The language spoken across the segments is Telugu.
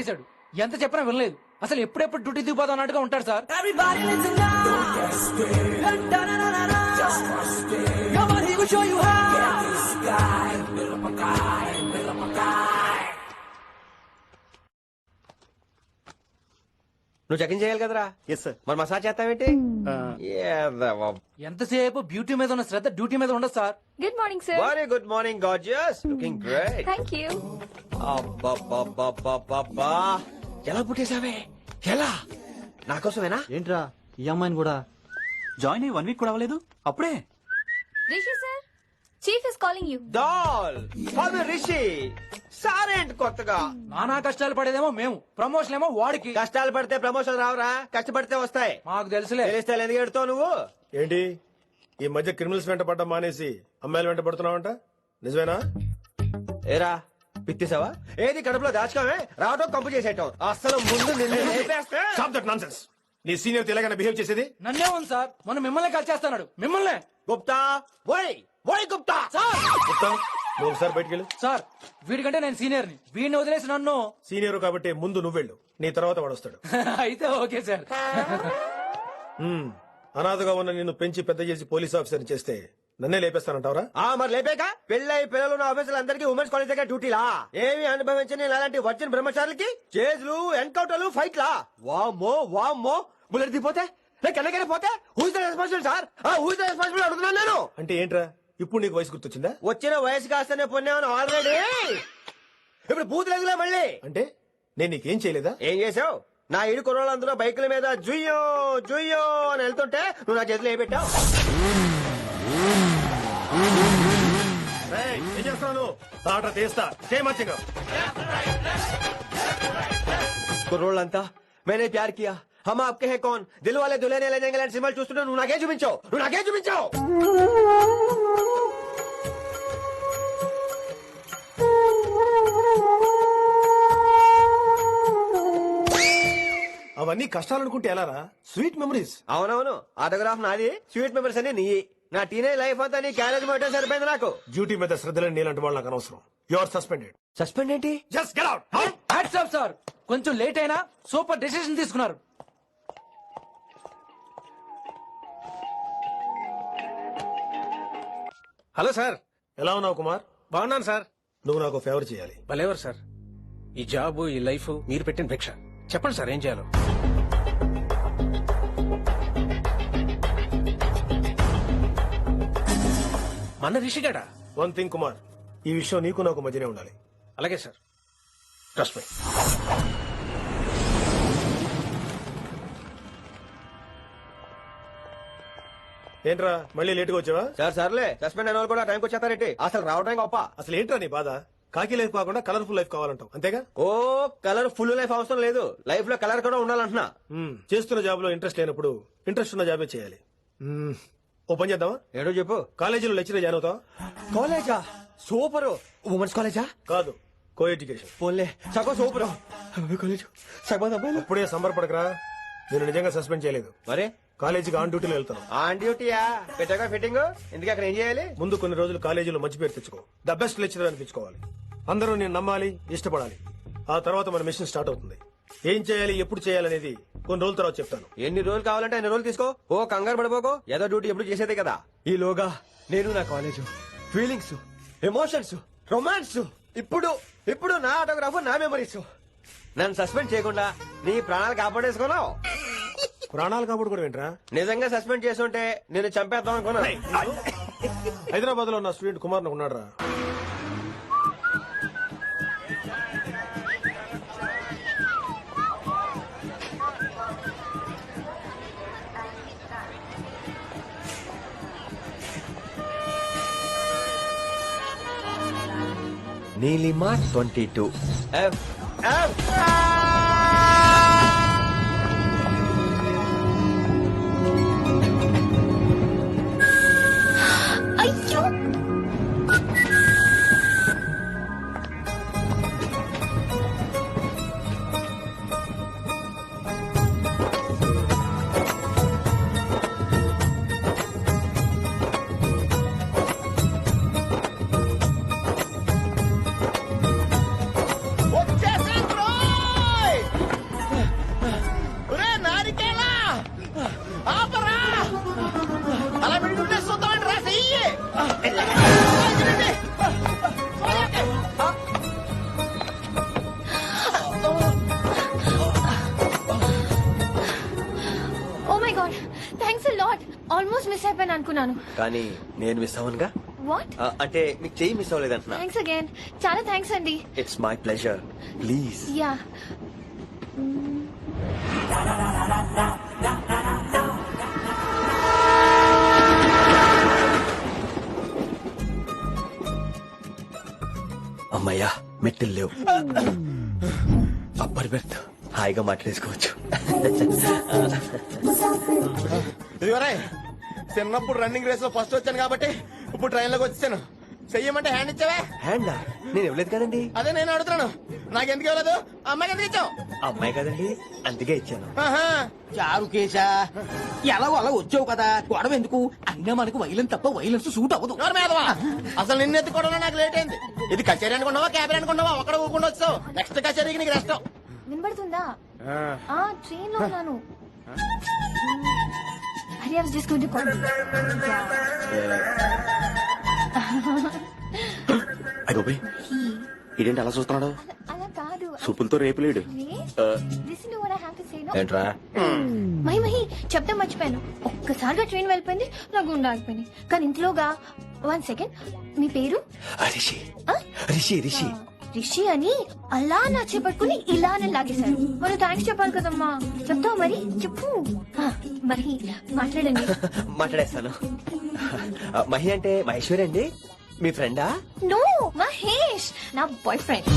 చంపేశాడు. ఎంత చెప్పినా వినలేదు. అసలు ఎప్పుడెప్పుడు డ్యూటీ దిగుబాదు అన్నట్టుగా ఉంటారు sir. Show you how. Yeah, నువ్వు చెకింగ్ చేయాలి కదరా? ఎస్ సార్ మరి మసాజ్ చేస్తావేంటి? ఏదవ్వ. ఎంతసేపు బ్యూటీ మీద ఉన్న శ్రద్ధ డ్యూటీ మీద ఉండదు sir good morning sir very good morning gorgeous looking great thank you అబ్బబ్బబ్బబ్బబ్బా ఎలా పుట్టేశావే? ఎలా? నా కోసమేనా? ఏంట్రా ఈ అమ్మాయిని కూడా? జాయిన్ అయ్యి వన్ వీక్ కూడా అవ్వలేదు? అప్పుడే? Rishi sir chief is calling you. Doll. Father Rishi సారేంటి కొత్తగా? నానా కష్టాలు పడేదేమో మేము. ప్రమోషన్ ఏమో వాడికి. కష్టాలు పడితే ప్రమోషన్ రావురా? కష్టపడితే వస్తాయి. మాకు తెలుసులే. తెలిస్తే ఎందుకు ఎడుతావు నువ్వు? ఏంటి? ఈ మధ్య క్రిమినల్స్ వెంట పడ్డం మానేసి అమ్మాయిలు వెంట పడుతున్నావంట? నిజమేనా? ఏరా పిత్తిసావా? ఏది కడుపులో దాచుకోవే రావటం కంపు చేసేయటం. అసలు ముందు నిన్ను లేపేస్తే స్టాప్ దట్ నాన్సెన్స్ నీ సీనియర్ ఎలాగైనా బిహేవ్ చేసేది? నన్నే ఉంది సార్. మొన్న మిమ్మల్ని కాల్ చేస్తున్నాడు మిమ్మల్ని. గుప్తా ఓయ్ ఓయ్ గుప్తా. సార్! గుప్తా నువ్వు ఒకసారి బయటికి వెళ్ళు. సార్ వీడికంటే నేను సీనియర్ని. వీడిని వదిలేసి నన్ను. సీనియర్ కాబట్టి ముందు నువ్వు వెళ్ళు. నీ తర్వాత వాడు వస్తాడు. అయితే ఓకే సార్. అనాథగా ఉన్న నిన్ను పెంచి పెద్ద చేసి పోలీస్ ఆఫీసర్ చేస్తే నన్నే లేపేస్తానంటావరా? ఆ మరి లేపాక? పెళ్ళై పిల్లలు ఉన్న ఆఫీసులు అందరికీ ఉమెన్స్ కాలేజ్ దగ్గర డ్యూటీలా ఏమి అనుభవించని అలాంటి వచ్చిన బ్రహ్మచారులకి చేజ్లు ఎన్కౌంటర్లు ఫైట్లా వామ్మో వామ్మో. బుల్లెట్ దిగిపోతే? లేక ఎన్నకైనా పోతే? Who's responsible sir who's the responsible అడుగుతున్నాను నేను. అంటే ఏంట్రా? ఇప్పుడు నీకు వయసు గుర్తొచ్చిందా? వచ్చిన వయసు కాస్తనే పొన్నాను ఆల్రెడీ ఇప్పుడు బూత్ లేదులే మళ్ళీ. అంటే నేను నీకేం చేయలేదా? ఏం చేసావు? నా ఇరు కుర్రోళ్ళందరూ బైకుల మీద జుయ్యో జుయ్యో అని వెళ్తుంటే నువ్వు నా చేతిలో ఏ పెట్టావు? ఏం చేస్తున్నావు తాట తీస్తా. చేయమచ్చగా కుర్రోళ్ళంతా మేనే ప్యార్ కియా? హమ్ ఆప్కే హే కౌన్? దిల్ వాలే దుల్హనే లే జాయేంగే లాంటి సినిమాలు చూస్తుంటే నువ్వు నాకే చూపించావు. నువ్వు నాకే చూపించావు! అవన్నీ కష్టాలు అనుకుంటే ఎలారా? స్వీట్ మెమరీస్ అవునవును. ఆటోగ్రాఫ్ నాది. స్వీట్ మెమరీస్ అని నీ నా టీనేజ్ లైఫ్ అంతా నీ క్యారేజ్ మొట్టే సరిపోయింది నాకు. డ్యూటీ మీద శ్రద్ధలేని నీలాంటి వాళ్ళు నాకు అనవసరం. యు ఆర్ సస్పెండెడ్ సస్పెండ్ ఏంటి? Just get out hats off sir కొంచెం లేట్ అయినా సూపర్ డెసిషన్ తీసుకున్నారు. హలో సార్ ఎలా ఉన్నావు కుమార్? బాగున్నాను సార్ నువ్వు నాకు ఫేవర్ చేయాలి. భలేవారు సార్ ఈ జాబ్ ఈ లైఫ్ మీరు పెట్టిన భిక్ష. చెప్పండి సార్ ఏం చేయాలో? మన రిషిగాడా? వన్ థింగ్ కుమార్ ఈ విషయం నీకు నాకు మధ్యనే ఉండాలి. అలాగే సార్ ట్రస్ట్ మీ ఏంట్రా మళ్ళీ లేటుగా వచ్చావా? సార్ సర్లే. సస్పెండ్ అయిన వాళ్ళు కూడా టైంకి వచ్చేస్తారేంటి? అసలు రావడం గొప్ప? అసలు ఏంట్రా నీ బాధ? కాకి లైఫ్ కాకుండా కలర్ఫుల్ లైఫ్ కావాలంటావు. అంతేగా? ఓ కలర్ ఫుల్ లైఫ్ అవసరం లేదు. లైఫ్లో కలర్ కూడా ఉండాలంటున్నా. చేస్తున్న జాబ్లో ఇంట్రెస్ట్ లేనప్పుడు ఇంట్రెస్ట్ ఉన్న జాబే చేయాలి. ఓ పని చేద్దామా? ఏడో చెప్పు. కాలేజీలో లెక్చర్ జాయిన్ అవుతావా? కాలేజా? సూపర్. ఉమెన్స్ కాలేజా? కాదు కో ఎడ్యుకేషన్ పోన్లే. సగం సూపర్. కాలేజ్. సగం అబ్బాయిలు ఇప్పుడే సంబరపడకరా. నేను నిజంగా సస్పెండ్ చేయలేదు. మరే? కాలేజీకి ఆన్ డ్యూటీలో వెళ్తాను ఆన్ డ్యూటీయా? పెట్టాక ఫిట్టింగ్? ఎందుకు అక్కడ ఏం చేయాలి? ముందు కొన్ని రోజులు కాలేజీలో మంచి పేరు తెచ్చుకో. ద బెస్ట్ లెక్చరర్ అనిపించుకోవాలి అందరూ నేను నమ్మాలి ఇష్టపడాలి. ఆ తర్వాత మన మిషన్ స్టార్ట్ అవుతుంది. ఏం చేయాలి ఎప్పుడు చేయాలనేది కొన్ని రోజుల తర్వాత చెప్తాను. ఎన్ని రోజులు కావాలంటే ఎన్ని రోజులు తీసుకో. ఓ కంగారు పడిపోకో. ఏదో డ్యూటీ ఎప్పుడు చేసేదే కదా. ఈ లోగా నేను నా కాలేజ్ ఫీలింగ్స్ ఎమోషన్స్ రొమాన్స్ ఇప్పుడు ఇప్పుడు నా ఆటోగ్రాఫ్ నా మెమరీస్ నన్ను సస్పెండ్ చేయకుండా నీ ప్రాణాలు కాపాడేసుకున్నావు. ప్రాణాలు కాబట్టి కూడా ఏంట్రా? నిజంగా సస్పెండ్ చేస్తుంటే నేను చంపేద్దాం అనుకున్నా హైదరాబాద్లో నా స్టూడెంట్ కుమార్ ఉన్నాడు Neelima twenty two. F F. అనుకున్నాను. కానీ నేను మిస్ అవ్వనుగా? వాట్ అంటే మీకు చెయ్యి మిస్ అవ్వలేదంటున్నా. థ్యాంక్స్ అగైన్ చాలా థ్యాంక్స్ అండి. ఇట్స్ మై ప్లెజర్ ప్లీజ్ యా అమ్మయ్యా మెట్టులు లేవు. Upper berth. హాయిగా మాట్లాడేసుకోవచ్చు. చిన్నప్పుడు రన్నింగ్ రేస్లో ఫస్ట్ వచ్చాను కాబట్టి ఇప్పుడు ట్రైన్లోకి వచ్చాను చెయ్యమంటే హ్యాండ్ ఇచ్చావే? హ్యాండా నేను ఇవ్వలేదు కదండి. అదే నేను అడుగుతున్నాను. నాకెందుకు ఇవ్వలేదు? అమ్మాయికి ఎందుకు ఇచ్చావు? అమ్మాయి కదండి అందుకే ఇచ్చాను. ఆహా. చారు కేశా ఎలా అలా వచ్చావు కదా గొడవ ఎందుకు? అయినా మనకు వైలెన్స్ తప్ప వైలెన్స్ సూట్ అవ్వదు. అసలు నిన్ను ఎత్తుకోవడంలో నాకు లేట్ అయింది. ఇది కచేరీ అనుకున్నావా క్యాబిన్ అనుకున్నావా? ఒక్కడ ఊకుండా వచ్చావు. నెక్స్ట్ కచేరీకి నీకు రెస్ట్ వినబడుతుందా? ఆ. ట్రైన్లో ఉన్నాను. Hari I was just going to call you. అయ్యోబే ఇదేంటి అలా చూస్తున్నాడు? అలా కాదు. సూపులతో లిసన్ say no? ఏంట్రా? మహి మహి చెప్తే మర్చిపోయాను. ఒక్కసారిగా ట్రైన్ వెళ్ళిపోయింది నా గుండె ఆగిపోయింది. కానీ ఇంట్లోగా వన్ సెకండ్ మీ పేరు? రిషి. ఆ? రిషి రిషి. రిషి అని అలా నా చేపట్టుకుని ఇలానే లాగేశారు. మరి థ్యాంక్స్ చెప్పాలి కదమ్మా. చెప్తావు మరి? చెప్పు. ఆ, మరి మాట్లాడండి. మాట్లాడేస్తాను. మహి అంటే మహేశ్వరి అండి? మీ ఫ్రెండా? నో మహేష్ నా బాయ్ ఫ్రెండ్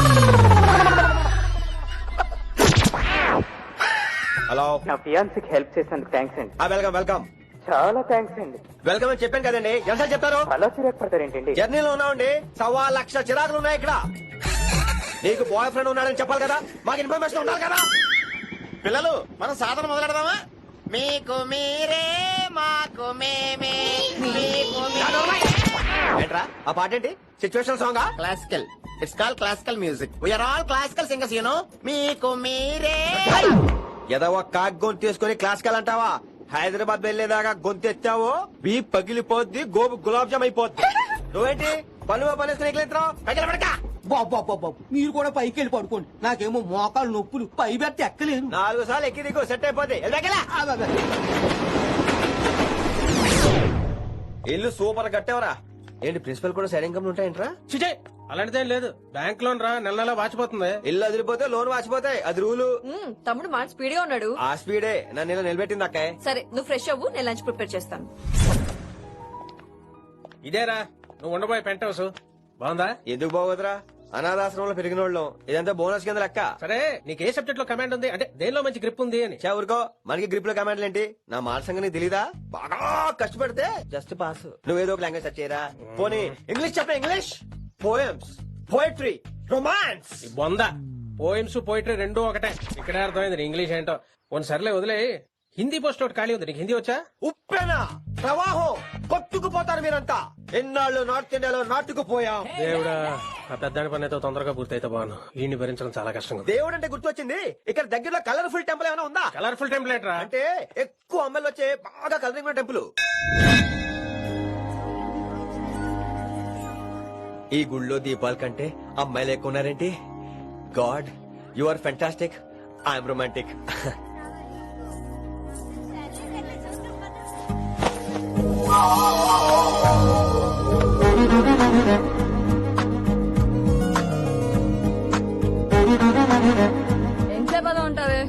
హలో. నా ఫియాన్సీకి హెల్ప్ చేసినందుకు థ్యాంక్స్ అండి. Welcome welcome. చాలా థ్యాంక్స్ అండి. వెల్కమ్ అని చెప్పాను కదండి. ఎంత చెప్తారు? అలా చిరాకు పడతారేంటండి జర్నీలో ఉన్నామండి సవా లక్ష చిరాకులు ఉన్నాయి ఇక్కడ. నీకు బాయ్ ఫ్రెండ్ ఉన్నాడని చెప్పాలి కదా? మాకు ఇన్ఫర్మేషన్ ఉండాలి కదా? పిల్లలు మనం సాధన మొదలెడదామా? మీకు మీరే మాకు మేమే. మీకు ఏంట్రా? ఆ పాట ఏంటి? Situation song classical it's call classical music we are all classical singers you know మీకు మీరే. ఏదో ఒక కాక్ గొంతు తీసుకొని క్లాసికల్ అంటావా? హైదరాబాద్ వెళ్ళేదాకా గొంతు ఎత్తావో? బీ పగిలిపోద్ది గోబు గులాబ్ జామ్ అయిపోద్ది. నువ్వేంటి? పనులు పని పడక. బాబు మీరు కూడా పైకి వెళ్ళి పడుకోండి. నాకేమో మోకాలు నొప్పులు పై పెడితే ఎక్కలేను నాలుగు సార్లు ఎక్కి దిగు సెట్? అబ్బబ్బ. ఇల్లు సూపర్ కట్టేవరా. ఏంటి ప్రిన్సిపల్ కూడా సైడ్ ఇన్కమ్ ఉంటాయంట్రా? చిచే అలాంటిదేం లేదు. బ్యాంక్ లోన్ రా నెల నెల వాచిపోతుంది ఇల్లు అదిరిపోతే లోన్ వాచిపోతాయి అది రూలు. మ్మ్, తమ్ముడు మాట స్పీడ్గా ఉన్నాడు. ఆ స్పీడే. నన్ను ఇలా నిలబెట్టింది అక్కే. సరే నువ్వు ఫ్రెష్ అవ్వు నేను లంచ్ ప్రిపేర్ చేస్తాను. ఇదేరా నువ్వు ఉండబోయే పెంట్ హౌస్. బాగుందా? ఎందుకు బాగోదురా? అనాథాశ్రమంలో పెరిగిన వాళ్ళం ఇదంతా బోనస్ కింద లెక్క. సరే నీకు ఏ సబ్జెక్ట్లో కమాండ్ ఉంది? అంటే దేనిలో మంచి గ్రిప్ ఉంది అని. చా ఊరుకో. మనకి గ్రిప్లో కమాండ్లు ఏంటి? నా మాట సంగతి నీకు తెలీదా? బాగా కష్టపడితే జస్ట్ పాస్ నువ్వేదో ఒక లాంగ్వేజ్ సెర్చ్ చేయరా? పోనీ ఇంగ్లీష్ చెప్ప ఇంగ్లీష్ పోయమ్స్ పోయిటరీ రొమాన్స్ బొంద. పోయిమ్స్ పోయిటరీ రెండు ఒకటే. ఇక్కడే అర్థమైంది ఇంగ్లీష్ ఏంటో. కొన్ని సర్లే వదిలే హిందీ పోస్ట్ ఒకటి ఖాళీ ఉంది. నీకు హిందీ వచ్చా? ఉప్పెన. ప్రవాహం. కొట్టుకుపోతారు మీరంతా. ఎన్నాళ్ళు నార్త్ ఇండియాలో నాటుకుపోయాం. దేవుడా ఆ పెద్దాని పని అయితే తొందరగా పూర్తయితే బాను వీడిని భరించడం చాలా కష్టంగా ఉంది దేవుడు అంటే గుర్తొచ్చింది. ఇక్కడ దగ్గరలో కలర్ఫుల్ టెంపుల్ ఏమైనా ఉందా? కలర్ఫుల్ టెంప్లెట్ రా అంటే ఎక్కువ అమ్మాయిలు వచ్చే బాగా కలరింగ్ ఉన్న టెంపుల్. ఈ గుళ్ళో దీపాల కంటే అమ్మాయిలు ఎక్కువ ఉన్నారేంటి? God you are fantastic I'm romantic. ఎంతసేపు ఉంటావే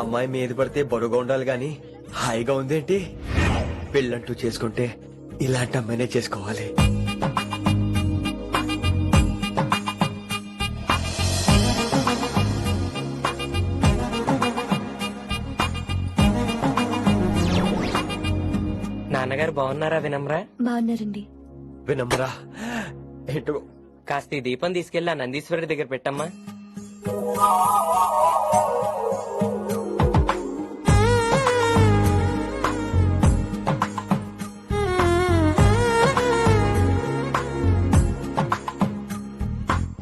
అమ్మాయి మీద పడితే బరువుగా ఉండాలి గాని హాయిగా ఉందేంటి? పెళ్ళంటూ చేసుకుంటే ఇలాంటి అమ్మాయినే చేసుకోవాలి. నాన్నగారు బాగున్నారా వినమ్రా? బాగున్నారండి. వినమ్రా ఏంటో? కాస్త ఈ దీపం తీసుకెళ్ళి ఆ నందీశ్వరుడి దగ్గర పెట్టమ్మా.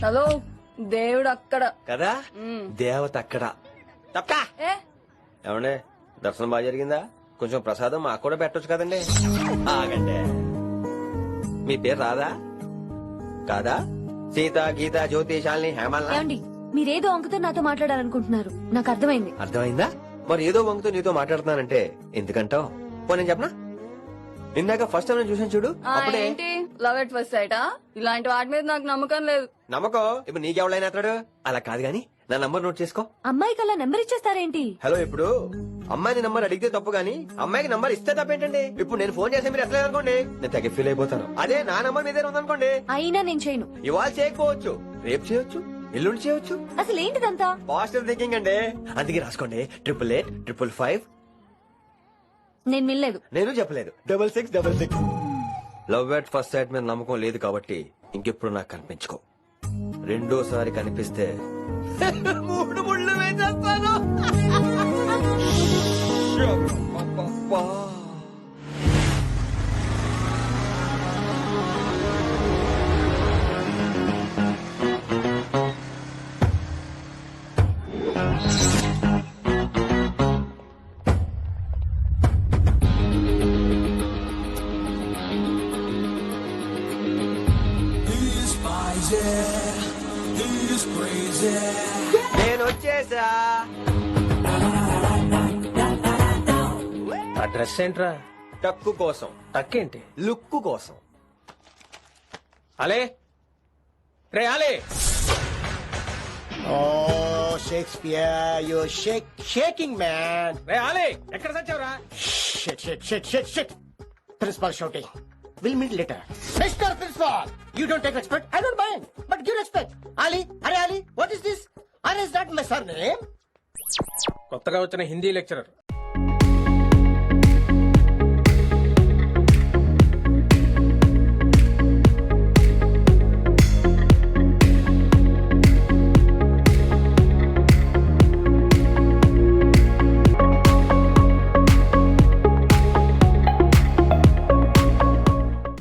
హలో దేవుడు అక్కడ. కదా? దేవత అక్కడ. తప్పకా. ఏ? ఏమండే దర్శనం బాగా జరిగిందా? కొంచెం ప్రసాదం మాకు కూడా పెట్టొచ్చు కదండి. ఆగండి. మీ పేరు రాదా కాదా? సీత గీత జ్యోతి శాలిని హేమల్ ఏమండి మీరేదో అంకుతో నాతో మాట్లాడాలనుకుంటున్నారు. నాకు అర్థమైంది. అర్థమైందా? మరి ఏదో వంగుతో నీతో మాట్లాడుతున్నానంటే ఎందుకంటావు? పో నేను చెప్పనా? ఇందాక ఫస్ట్ టైం నేను చూసాను చూడు ఆ, అప్పుడే ఏంటి? లవ్ ఎట్ ఫస్ట్ సైటా ఇలాంటి వాటి మీద నాకు నమ్మకం లేదు. నమ్మకం? ఇప్పుడు నీకెవడైనా అతడు అలా కాదు గాని. నా నంబర్ నోట్ చేసుకో. అమ్మాయికి అలా నెంబర్ ఇచ్చేస్తారేంటి? హలో ఇప్పుడు. అమ్మాయిని నంబర్ అడిగితే తప్పు గానీ అమ్మాయికి నంబర్ ఇస్తే తప్పేంటండి? ఇప్పుడు నేను ఫోన్ చేస్తే మీరు ఎట్లా అనుకోండి. నేను తెగ ఫీల్ అయిపోతాను. అదే నా నంబర్ మీదే ఉందనుకోండి. అయినా నేను చేయను. ఇవాళ చేయకపోవచ్చు. రేపు చేయొచ్చు. ఎల్లుండి చేయొచ్చు. అసలు ఏంటిదంతా పాజిటివ్ థింకింగ్ అండి. అందుకే రాసుకోండి. ట్రిపుల్ ఎయిట్ ట్రిపుల్ ఫైవ్ నేను వినలేదు. నేను చెప్పలేదు. Double six double six love at first sight మీద నమ్మకం లేదు కాబట్టి ఇంకెప్పుడు నాకు కనిపించుకో. రెండోసారి కనిపిస్తే మూడు ముళ్ళు వేసేస్తాను. ఆ డ్రెస్ ఏంట్రా? టక్కు కోసం. తక్కేంటి లుక్కు కోసం. అలే. రే అలే. ఓ Shakespeare you shake shaking man. రే అలే. ఎక్కడ సచ్చావురా? Shit shit shit shit shit. Principal shouting. Will meet later mister principal you don't take respect I don't mind but give respect Ali అరే అలీ వాట్ ఇస్ దిస్ అరే is that my sir name కొత్తగా వచ్చిన హిందీ లెక్చరర్.